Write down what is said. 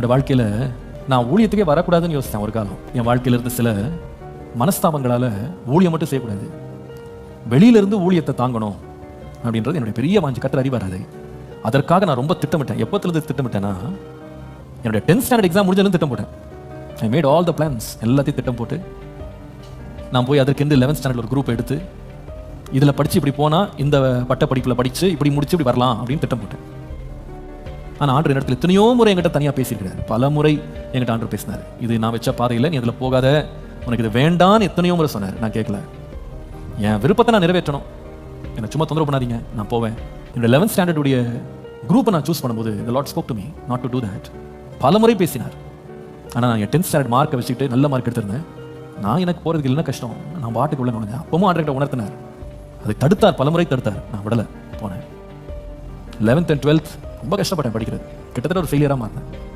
என்னோட வாழ்க்கையில் நான் ஊழியத்துக்கே வரக்கூடாதுன்னு யோசித்தேன் ஒரு காலம். என் வாழ்க்கையில் இருந்த சில மனஸ்தாபங்களால் ஊழியம் மட்டும் செய்யக்கூடாது. வெளியிலிருந்து ஊழியத்தை தாங்கணும் அப்படின்றது என்னுடைய பெரிய வாஞ்சி கற்று அறிவாராது அதற்காக நான் ரொம்ப திட்டமிட்டேன். எப்போத்துலேருந்து திட்டமிட்டேன்னா என்னுடைய டென்த் ஸ்டாண்டர்ட் எக்ஸாம் முடிஞ்சதும் திட்டம் போட்டேன் I made all the plans எல்லாத்தையும் திட்டம் போட்டு நான் போய் அதற்கென்று லெவன்த் ஸ்டாண்டர்ட் ஒரு குரூப் எடுத்து இதில் படித்து இப்படி போனால் இந்த பட்ட படிப்பில் படித்து இப்படி முடிச்சு இப்படி வரலாம் அப்படின்னு திட்டம் போட்டேன் ஆனால் ஆண்டு இடத்துல எத்தனையோ முறை என்கிட்ட தனியாக பேசியிருக்கிறார். பல முறை என்கிட்ட ஆண்டு பேசினார். இது நான் வச்ச பாதையில் நீ அதில் போகாத. உனக்கு இது வேண்டான்னு எத்தனையோ முறை சொன்னார். நான் கேட்கல என் விருப்பத்தை நான் நிறைவேற்றணும். என்னை சும்மா தொந்தரவு பண்ணாதீங்க. நான் போவேன். என்னோட லெவன்த் ஸ்டாண்டர்டுடைய குரூப்பை நான் சூஸ் பண்ணும்போது இந்த Lord spoke to me not to do that பல முறை பேசினார். ஆனால் நான் என் டென்த் ஸ்டாண்டர்ட் மார்க்கை வச்சுக்கிட்டு நல்ல மார்க் எடுத்திருந்தேன். நான் எனக்கு போகிறதுக்கு இல்லைன்னா கஷ்டம். நான் பாட்டுக்கு உள்ள நுழைஞ்சேன். அப்பவும் ஆண்டர்கிட்ட உணர்த்தினார். அதை தடுத்தார். பலமுறை தடுத்தார். நான் விடலை. போனேன். லெவன்த் அண்ட் டுவெல்த் ரொம்ப கஷ்டப்பட்டேன் படிக்கிறது. கிட்டத்தட்ட ஒரு ஃபெயிலியராக மாறினேன்.